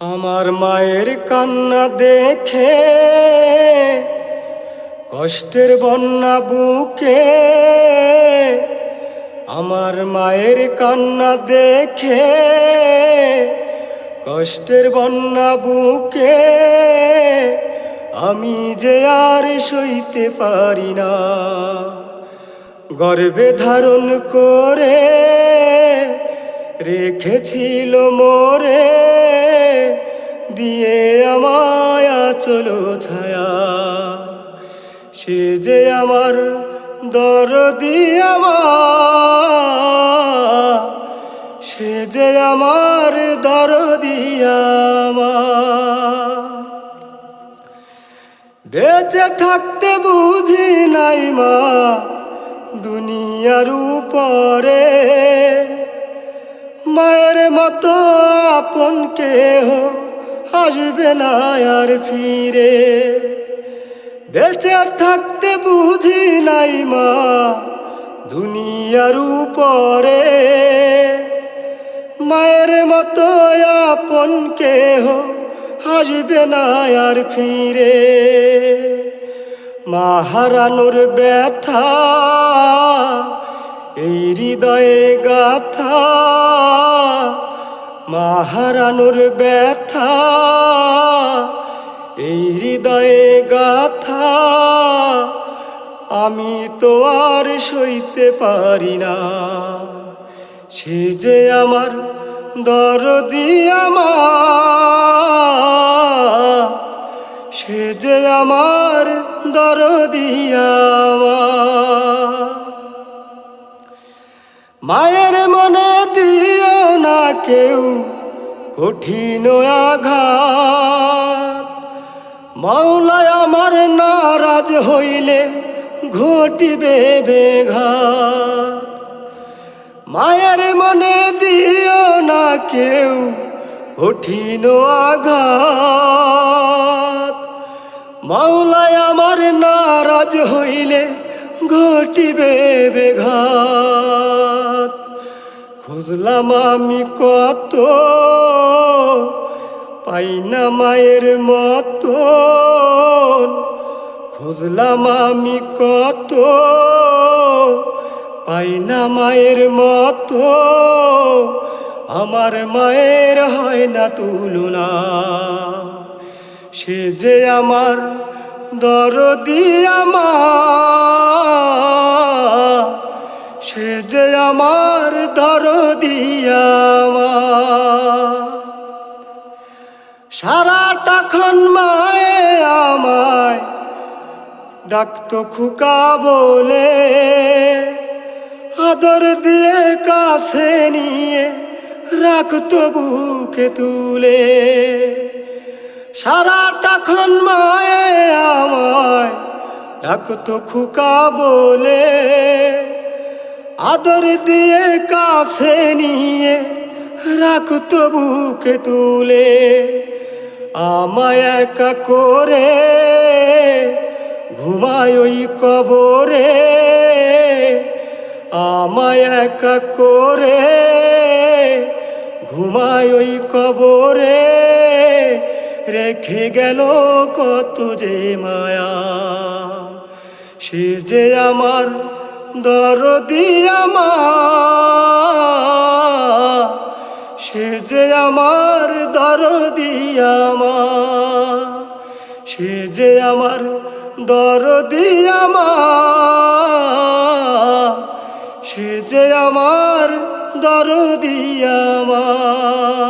আমার মায়ের কান্না দেখে, কষ্টের বন্যা বুকে, আমার মায়ের কান্না দেখে, কষ্টের বন্যা বুকে, আমি যে আর সইতে পারি না। গর্বে ধারণ করে রেখেছিল মোরে, দিয়ে আমায় চলো ছায়া। সে যে আমার দরদি আমার, সে যে আমার দরদি আমার। বেঁচে থাকতে বুঝি নাই মা, দুনিয়ার উপরে। মায়ের মতো আপন কেহ আসবে না আর ফিরে। বেঁচে থাকতে বুঝি নাই মা দুনিয়ার উপরে। মায়ের মতো আপন কেহ আসবে না আর ফিরে। মা হারানোর ব্যথা এই হৃদয়ে গাথা মা হারানোর ব্যথা, এই হৃদয়ে গাথা, আমি তো আর সইতে পারি না। সে যে আমার দরদি আমার, সে যে আমার দরদি মায়ের মনে দিও না কেউ কঠিন আঘাত। মাওলায় আমার নারাজ হইলে ঘটিবে বেঘাত। মায়ের মনে দিও না কেউ কঠিন আঘাত। মাওলায় আমার নারাজ হইলে ঘটিবে বেঘাত। খুঁজলাম আমি কত, পাই না মায়ের মতন। খুঁজলাম আমি কত, পাই না মায়ের মতো আমার মায়ের হয় না তুলনা। সে যে আমার দরদি আমার। সে যে আমার দরদি আমার। সারাটাক্ষণ মায়ে আমায় ডাকতো খুকা বলে, আদর দিয়ে কাছে নিয়ে রাখতো বুকে তুলে। সারাটাক্ষণ মায়ে আমায় ডাকতো খুকা বলে আদর দিয়ে কাছে নিয়ে রাখতো বুকে তুলে, আমায় একা করে ঘুমায় ওই কবরে, আমায় একা করে ঘুমায় ওই কবরে, রেখে গেল কত যে মায়া, সে যে আমার দরদি সে যে আমার দরদি আমার, সে যে আমার দরদি আমার, সে যে আমার দরদি আমার।